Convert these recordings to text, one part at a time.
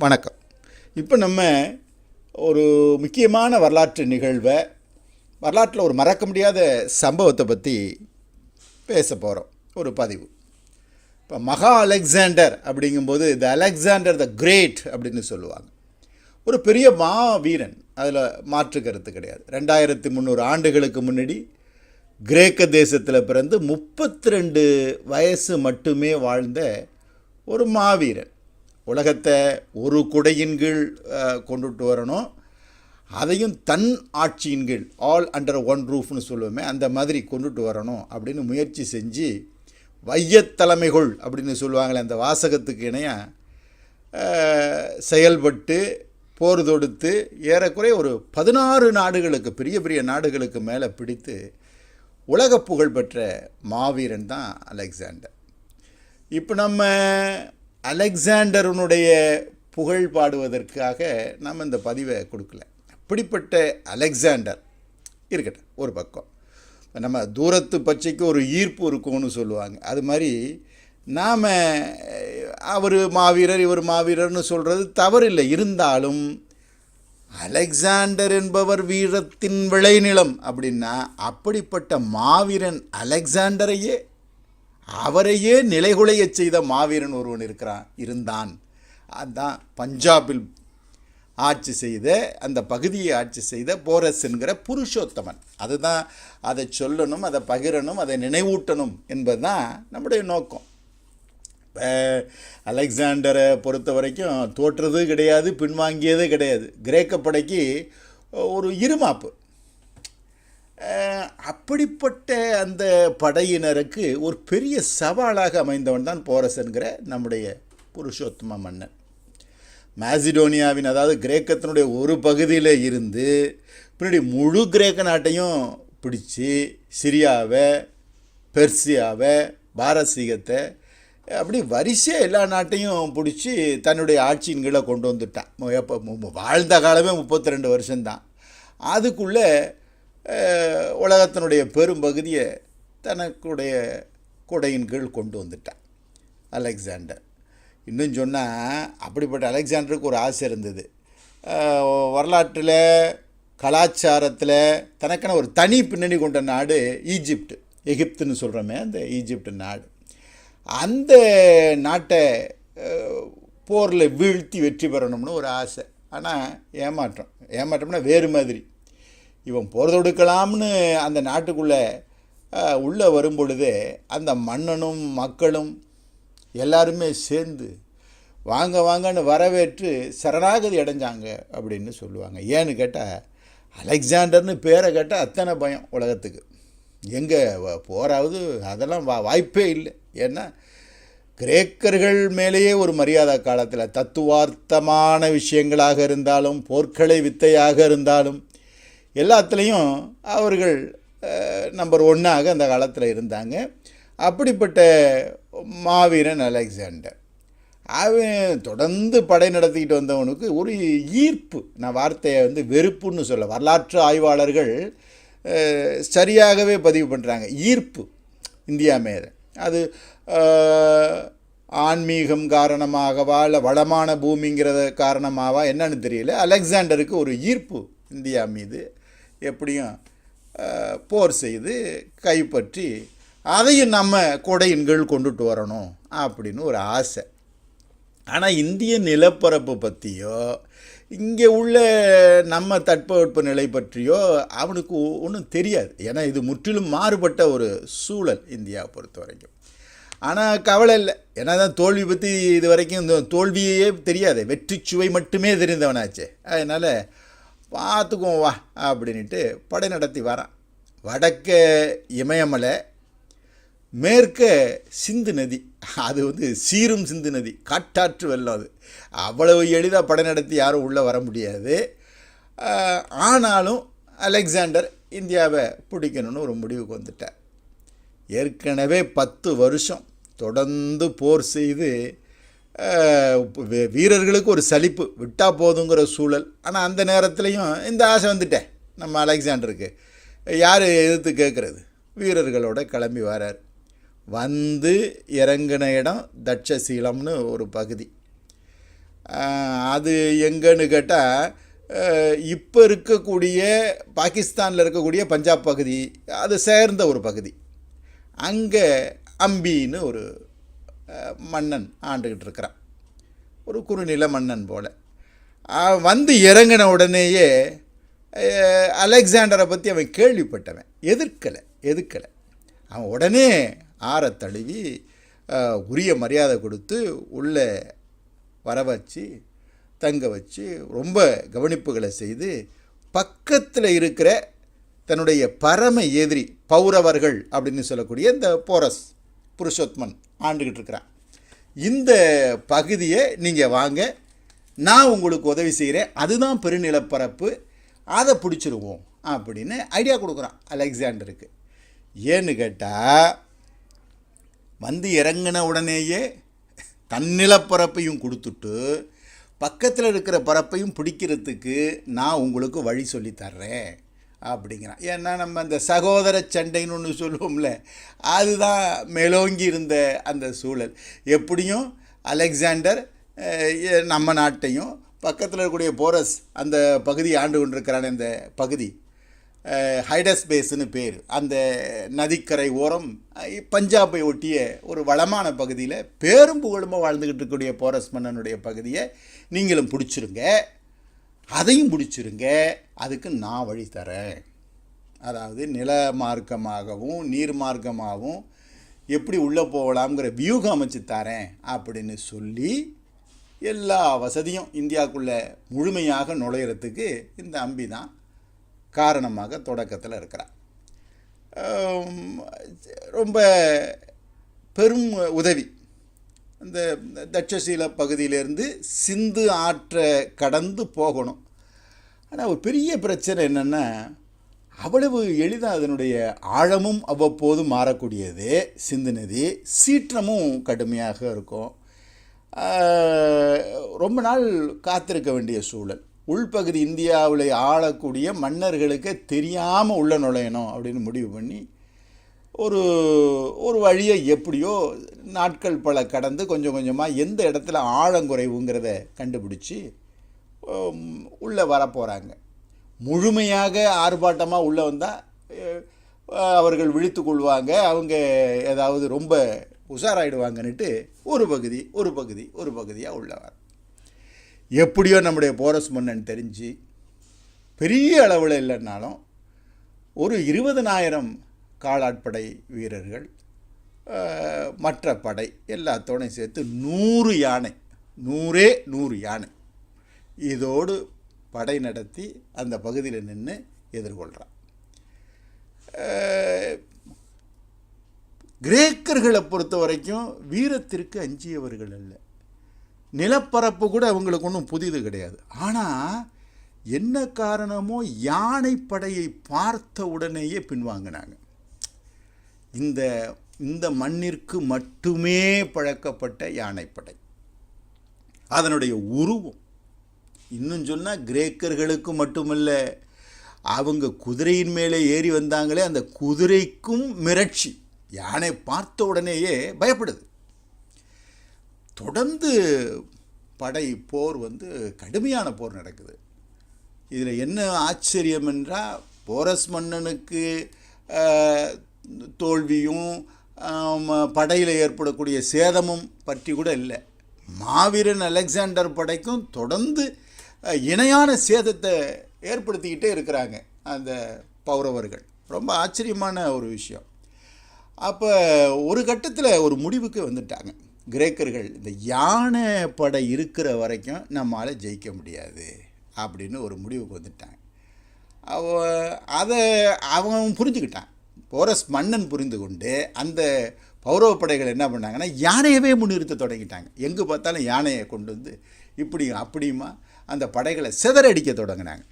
வணக்கம். இப்போ நம்ம ஒரு முக்கியமான வரலாற்று நிகழ்வை வரலாற்றில் ஒரு மறக்க முடியாத சம்பவத்தை பற்றி பேச போகிறோம் ஒரு பதிவு. இப்போ மகா அலெக்சாண்டர் அப்படிங்கும்போது த அலெக்சாண்டர் த கிரேட் அப்படின்னு சொல்லுவாங்க. ஒரு பெரிய மா வீரன் அதில் மாற்று கருத்து கிடையாது. ரெண்டாயிரத்தி முந்நூறு ஆண்டுகளுக்கு முன்னாடி கிரேக்க தேசத்தில் பிறந்து முப்பத்தி ரெண்டு வயசு மட்டுமே வாழ்ந்த ஒரு மாவீரன். உலகத்தை ஒரு குடையின் கீழ் கொண்டுட்டு வரணும். அதையும் தன் ஆட்சியின் கீழ் ஆல் அண்டர் ஒன் ரூஃப்னு சொல்லுவோமே அந்த மாதிரி கொண்டுட்டு வரணும் அப்படின்னு முயற்சி செஞ்சு வையத் தலைமைகள் அப்படின்னு சொல்லுவாங்களே அந்த வாசகத்துக்கு இணையாக செயல்பட்டு போர் தொடுத்து ஏறக்குறைய ஒரு பதினாறு நாடுகளுக்கு பெரிய பெரிய நாடுகளுக்கு மேலே பிடித்து உலக புகழ் பெற்ற மாவீரன் தான் அலெக்சாண்டர். இப்போ நம்ம அலெக்சாண்டருனுடைய புகழ் பாடுவதற்காக நாம் இந்த பதிவை கொடுக்கல. அப்படிப்பட்ட அலெக்சாண்டர் இருக்கட்டும் ஒரு பக்கம். நம்ம தூரத்து பச்சைக்கு ஒரு ஈர்ப்பு இருக்கும்னு சொல்லுவாங்க. அது மாதிரி நாம் அவர் மாவீரர் இவர் மாவீரர்னு சொல்கிறது தவறில்லை. இருந்தாலும் அலெக்சாண்டர் என்பவர் வீரத்தின் விளைநிலம் அப்படின்னா அப்படிப்பட்ட மாவீரன் அலெக்சாண்டரையே அவரையே நிலைகுலையச் செய்த மாவீரன் ஒருவன் இருக்கிறான் இருந்தான். அதுதான் பஞ்சாபில் ஆட்சி செய்த அந்த பகுதியை ஆட்சி செய்த போரஸ் என்கிற புருஷோத்தமன். அதுதான் அதை சொல்லணும் அதை பகிரணும் அதை நினைவூட்டணும் என்பது தான் நம்முடைய நோக்கம். இப்போ அலெக்சாண்டரை பொறுத்த வரைக்கும் தோற்றது கிடையாது பின்வாங்கியதே கிடையாது. கிரேக்க படைக்கு ஒரு இருமாப்பு. அப்படிப்பட்ட அந்த படையினருக்கு ஒரு பெரிய சவாலாக அமைந்தவன் தான் போரஸ் என்கிற நம்முடைய புருஷோத்தம மன்னன். மாசிடோனியாவின் அதாவது கிரேக்கத்தினுடைய ஒரு பகுதியில் இருந்து பின்னாடி முழு கிரேக்க நாட்டையும் பிடிச்சி சிரியாவை பெர்சியாவை பாரசீகத்தை அப்படி வரிசையாக எல்லா நாட்டையும் பிடிச்சி தன்னுடைய ஆட்சியின் கீழே கொண்டு வந்துட்டான். எப்போ வாழ்ந்த காலமே முப்பத்தி ரெண்டு வருஷம்தான். அதுக்குள்ளே உலகத்தினுடைய பெரும்பகுதியை தனக்குடைய கொடையின் கீழ் கொண்டு வந்துட்டான். அலெக்சாண்டர். இன்னும் சொன்னால் அப்படிப்பட்ட அலெக்சாண்டருக்கு ஒரு ஆசை இருந்தது. வரலாற்றில் கலாச்சாரத்தில் தனக்கான ஒரு தனி பின்னணி கொண்ட நாடு ஈஜிப்ட். எகிப்துன்னு சொல்கிறோமே அந்த ஈஜிப்ட் நாடு. அந்த நாட்டை போரில் வீழ்த்தி வெற்றி பெறணும்னு ஒரு ஆசை. ஆனால் ஏமாற்றம். ஏமாற்றம்னா வேறு மாதிரி. இவன் போர் தொடுக்கலாம்னு அந்த நாட்டுக்குள்ளே உள்ளே வரும்பொழுது அந்த மன்னனும் மக்களும் எல்லாருமே சேர்ந்து வாங்க வாங்கன்னு வரவேற்று சரணாகதி அடைஞ்சாங்க அப்படின்னு சொல்லுவாங்க. ஏன்னு கேட்டால் அலெக்சாண்டர்னு பேரை கேட்டால் அத்தனை பயம் உலகத்துக்கு. எங்கே போராவது அதெல்லாம் வா வாய்ப்பே இல்லை. ஏன்னா கிரேக்கர்கள் மேலேயே ஒரு மரியாதை காலத்தில் தத்துவார்த்தமான விஷயங்களாக இருந்தாலும் போர்க்களை வித்தையாக இருந்தாலும் எல்லாத்துலேயும் அவர்கள் நம்பர் ஒன்றாக அந்த காலத்தில் இருந்தாங்க. அப்படிப்பட்ட மாவீரன் அலெக்சாண்டர். அவன் தொடர்ந்து படை நடத்திக்கிட்டு வந்தவனுக்கு ஒரு ஈர்ப்பு நான் வார்த்தையை வந்து வெறுப்புன்னு சொல்ல வரலாற்று ஆய்வாளர்கள் சரியாகவே பதிவு பண்ணுறாங்க ஈர்ப்பு இந்தியா மேலே. அது ஆன்மீகம் காரணமாகவா இல்லை வளமான பூமிங்கிறத காரணமாகவா என்னன்னு தெரியல. அலெக்சாண்டருக்கு ஒரு ஈர்ப்பு இந்தியா மீது. எப்படியும் போர் செய்து கைப்பற்றி அதையும் நம்ம கொடையின் கீழ் கொண்டுட்டு வரணும் அப்படின்னு ஒரு ஆசை. ஆனால் இந்திய நிலப்பரப்பு பற்றியோ இங்கே உள்ள நம்ம தட்பவெட்ப நிலை பற்றியோ அவனுக்கு ஒன்றும் தெரியாது. ஏன்னா இது முற்றிலும் மாறுபட்ட ஒரு சூழல் இந்தியாவை பொறுத்த வரைக்கும். ஆனால் கவலை இல்லை. ஏன்னா தான் தோல்வி பற்றி இது வரைக்கும் இந்த தோல்வியே தெரியாது. வெற்றி சுவை மட்டுமே தெரிந்தவனாச்சே. அதனால் பார்த்துக்குவோம் வா அப்படின்ட்டு படை நடத்தி வரான். வடக்க இமயமலை மேற்க சிந்து நதி. அது வந்து சீரும் சிந்து நதி காட்டாற்று வெள்ளம் அது. அவ்வளவு எளிதாக படை நடத்தி யாரும் உள்ளே வர முடியாது. ஆனாலும் அலெக்சாண்டர் இந்தியாவை பிடிக்கணும்னு ஒரு முடிவுக்கு வந்துட்டார். ஏற்கனவே பத்து வருஷம் தொடர்ந்து போர் செய்து வீரர்களுக்கு ஒரு சலிப்பு விட்டால் போதுங்கிற சூழல். ஆனால் அந்த நேரத்துலையும் இந்த ஆசை வந்துட்டேன் நம்ம அலெக்சாண்டருக்கு. யார் எதிர்த்து கேட்குறது வீரர்களோட கிளம்பி வரார். வந்து இறங்கின இடம் தட்சசீலம்னு ஒரு பகுதி. அது எங்கன்னு கேட்டால் இப்போ இருக்கக்கூடிய பாகிஸ்தானில் இருக்கக்கூடிய பஞ்சாப் பகுதி அது சேர்ந்த ஒரு பகுதி. அங்கே அம்பின்னு ஒரு மன்னன் ஆண்டுகிட்டு இருக்கிறான். ஒரு குறுநில மன்னன் போல். வந்து இறங்கின உடனேயே அலெக்சாண்டரை பற்றி அவன் கேள்விப்பட்டவன். எதிர்க்கலை எதிர்க்கலை. அவன் உடனே ஆற தழுவி உரிய மரியாதை கொடுத்து உள்ளே வர வச்சு தங்க வச்சு ரொம்ப கவனிப்புகளை செய்து பக்கத்தில் இருக்கிற தன்னுடைய பரம எதிரி பௌரவர்கள் அப்படின்னு சொல்லக்கூடிய இந்த போரஸ் புருஷோத்மன் ஆண்டுகிட்டு இருக்கிறான் இந்த பகுதியை நீங்கள் வாங்க நான் உங்களுக்கு உதவி செய்கிறேன் அதுதான் பெருநிலப்பரப்பு அதை பிடிச்சிருவோம் அப்படின்னு ஐடியா கொடுக்குறான் அலெக்சாண்டருக்கு. ஏன்னு கேட்டால் வந்து இறங்கின உடனேயே தன்னிலப்பரப்பையும் கொடுத்துட்டு பக்கத்தில் இருக்கிற பரப்பையும் பிடிக்கிறதுக்கு நான் உங்களுக்கு வழி சொல்லி தர்றேன். அப்படிங்கிறான். ஏன்னா நம்ம அந்த சகோதர சண்டைன்னு ஒன்று சொல்லுவோம்ல அதுதான் மேலோங்கி இருந்த அந்த சூழல். எப்படியும் அலெக்சாண்டர் நம்ம நாட்டையும் பக்கத்தில் இருக்கக்கூடிய போரஸ் அந்த பகுதி ஆண்டு கொண்டிருக்கிறான இந்த பகுதி. ஹைடஸ்பேஸ்னு பேர். அந்த நதிக்கரை ஓரம் பஞ்சாபை ஒட்டிய ஒரு வளமான பகுதியில் பேரும் புகழுமாக வாழ்ந்துக்கிட்டு இருக்கக்கூடிய போரஸ் மன்னனுடைய பகுதியை நீங்களும் பிடிச்சிருங்க. அதையும் பிடிச்சிருங்க. அதுக்கு நான் வழி தரேன். அதாவது நில மார்க்கமாகவும் நீர் மார்க்கமாகவும் எப்படி உள்ளே போகலாம்ங்கிற வியூகம் அமைச்சு தரேன் அப்படின்னு சொல்லி எல்லா வசதியும் இந்தியாவுக்குள்ளே முழுமையாக நுழையிறதுக்கு இந்த அம்பி தான் காரணமாக தொடக்கத்தில் இருக்கிறார். ரொம்ப பெரும் உதவி இந்த தட்சசீல பகுதியிலேருந்து சிந்து ஆற்றை கடந்து போகணும். ஆனால் ஒரு பெரிய பிரச்சனை என்னென்னா அவ்வளவு எளிதாக அதனுடைய ஆழமும் அவ்வப்போது மாறக்கூடியது. சிந்து நதி சீற்றமும் கடுமையாக இருக்கும். ரொம்ப நாள் காத்திருக்க வேண்டிய சூழல். உள்பகுதி இந்தியாவில் ஆளக்கூடிய மன்னர்களுக்கு தெரியாமல் உள்ள நுழையணும் அப்படின்னு முடிவு பண்ணி ஒரு ஒரு வழியை எப்படியோ நாட்கள் பல கடந்து கொஞ்சம் கொஞ்சமாக எந்த இடத்துல ஆழங்குறைவுங்கிறத கண்டுபிடிச்சி உள்ளே வரப்போகிறாங்க முழுமையாக ஆர்ப்பாட்டமாக உள்ளே வந்தால் அவர்கள் விழித்து கொள்வாங்க. அவங்க ஏதாவது ரொம்ப உஷாராயிடுவாங்கன்னுட்டு ஒரு பகுதி ஒரு பகுதி ஒரு பகுதியாக உள்ளவர் எப்படியோ நம்முடைய போரஸ் மன்னன் தெரிஞ்சு பெரிய அளவில் இல்லைன்னாலும் ஒரு இருபதனாயிரம் காலாட்படை வீரர்கள் மற்ற படை எல்லாத்தோடையும் சேர்த்து நூறு யானை நூறே நூறு யானை இதோடு படை நடத்தி அந்த பகுதியில் நின்று எதிர்கொள்கிறான் கிரேக்கர்களை பொறுத்த வரைக்கும் வீரத்திற்கு அஞ்சியவர்கள் அல்ல. நிலப்பரப்பு கூட அவங்களுக்கு ஒன்றும் புதிது கிடையாது. ஆனால் என்ன காரணமோ யானைப்படையை பார்த்த உடனேயே பின்வாங்கினாங்க. இந்த இந்த மண்ணிற்கு மட்டுமே பழக்கப்பட்ட யானைப்படை. அதனுடைய உருவம் இன்னும் சொன்னால் கிரேக்கர்களுக்கு மட்டுமல்ல அவங்க குதிரையின் மேலே ஏறி வந்தாங்களே அந்த குதிரைக்கும் மிரட்சி. யானை பார்த்த உடனேயே பயப்படுது. தொடர்ந்து படை போர் வந்து கடுமையான போர் நடக்குது. இதில் என்ன ஆச்சரியம் என்றால் போரஸ் மன்னனுக்கு தோல்வியும் படையில் ஏற்படக்கூடிய சேதமும் பற்றி கூட இல்லை. மாவீரன் அலெக்சாண்டர் படைக்கும் தொடர்ந்து இணையான சேதத்தை ஏற்படுத்திக்கிட்டே இருக்கிறாங்க அந்த பௌரவர்கள். ரொம்ப ஆச்சரியமான ஒரு விஷயம். அப்போ ஒரு கட்டத்தில் ஒரு முடிவுக்கு வந்துட்டாங்க. கிரேக்கர்கள் இந்த யானை படை இருக்கிற வரைக்கும் நம்மால் ஜெயிக்க முடியாது அப்படின்னு ஒரு முடிவுக்கு வந்துட்டாங்க. அவ அதை அவன் புரிஞ்சுக்கிட்டான். போரஸ் மன்னன் புரிந்து கொண்டு அந்த பௌரவ படைகள் என்ன பண்ணாங்கன்னா யானையவே முன்னிறுத்த தொடங்கிட்டாங்க. எங்கே பார்த்தாலும் யானையை கொண்டு வந்து இப்படி அப்படியுமா அந்த படைகளை சிதறடிக்க தொடங்கினாங்க.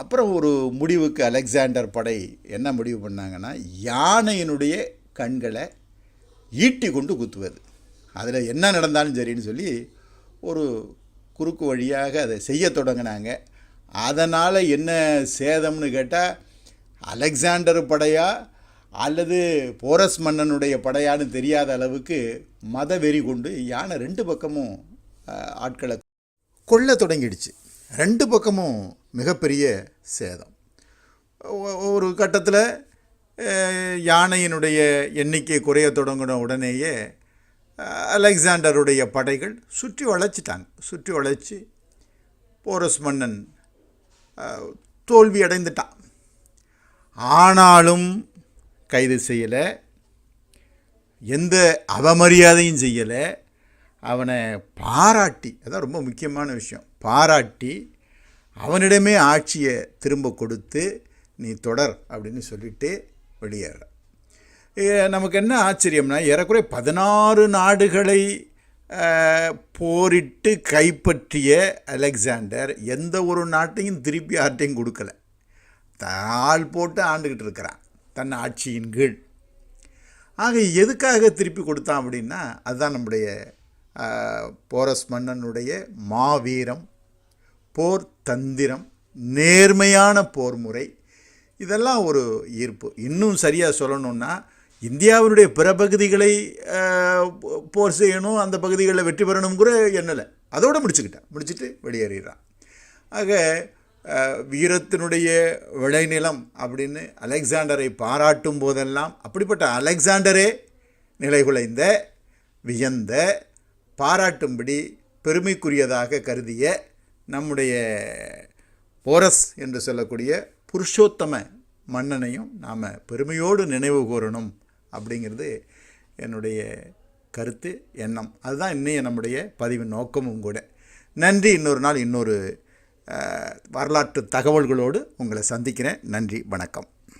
அப்புறம் ஒரு முடிவுக்கு அலெக்சாண்டர் படை என்ன முடிவு பண்ணாங்கன்னா யானையினுடைய கண்களை ஈட்டி கொண்டு குத்துவது. அதில் என்ன நடந்தாலும் சரின்னு சொல்லி ஒரு குறுக்கு வழியாக அதை செய்ய தொடங்கினாங்க. அதனால் என்ன சேதம்னு கேட்டால் அலெக்சாண்டர் படையா அல்லது போரஸ் மன்னனுடைய படையான்னு தெரியாத அளவுக்கு மத வெறி கொண்டு யானை ரெண்டு பக்கமும் ஆட்களை கொல்ல தொடங்கிடுச்சு. ரெண்டு பக்கமும் மிகப்பெரிய சேதம். ஒ- ஒரு கட்டத்தில் யானையினுடைய எண்ணிக்கை குறைய தொடங்கின உடனேயே அலெக்சாண்டருடைய படைகள் சுற்றி வளைச்சிட்டாங்க. சுற்றி வளைச்சி போரஸ் மன்னன் தோல்வி அடைந்துட்டான். ஆனாலும் கைது செய்யலை. எந்த அவமரியாதையும் செய்யலை. அவனை பாராட்டி அதான் ரொம்ப முக்கியமான விஷயம் பாராட்டி அவனிடமே ஆட்சியை திரும்ப கொடுத்து நீ தொடர் அப்படின்னு சொல்லிட்டு வெளியேற. நமக்கு என்ன ஆச்சரியம்னா ஏறக்குறைய பதினாறு நாடுகளை போரிட்டு கைப்பற்றிய அலெக்சாண்டர் எந்த ஒரு நாட்டையும் திருப்பி ஆர்ட்டையும் கொடுக்கல. தாள் போட்டு ஆண்டுக்கிட்டு இருக்கிறான் தன் ஆட்சியின் கீழ். ஆக எதுக்காக திருப்பி கொடுத்தான் அப்படின்னா அதுதான் நம்முடைய போரஸ் மன்னனுடைய மாவீரம் போர் தந்திரம் நேர்மையான போர் முறை. இதெல்லாம் ஒரு ஈர்ப்பு. இன்னும் சரியாக சொல்லணுன்னா இந்தியாவினுடைய பிற பகுதிகளை போர் செய்யணும் அந்த பகுதிகளில் வெற்றி பெறணுங்கிற எண்ணலை. அதோடு முடிச்சுக்கிட்டேன். முடிச்சுட்டு வெளியேறிடுறான். ஆக வீரத்தினுடைய விளைநிலம் அப்படின்னு அலெக்சாண்டரை பாராட்டும் போதெல்லாம் அப்படிப்பட்ட அலெக்சாண்டரே நிலைகுலைந்த வியந்த பாராட்டும்படி பெருமைக்குரியதாக கருதிய நம்முடைய போரஸ் என்று சொல்லக்கூடிய புருஷோத்தம மன்னனையும் நாம் பெருமையோடு நினைவு கூறணும் அப்படிங்கிறது என்னுடைய கருத்து எண்ணம். அதுதான் இன்னைய நம்முடைய பதிவின் நோக்கமும் கூட. நன்றி. இன்னொரு நாள் இன்னொரு வரலாற்று தகவல்களோடு உங்களை சந்திக்கிறேன். நன்றி வணக்கம்.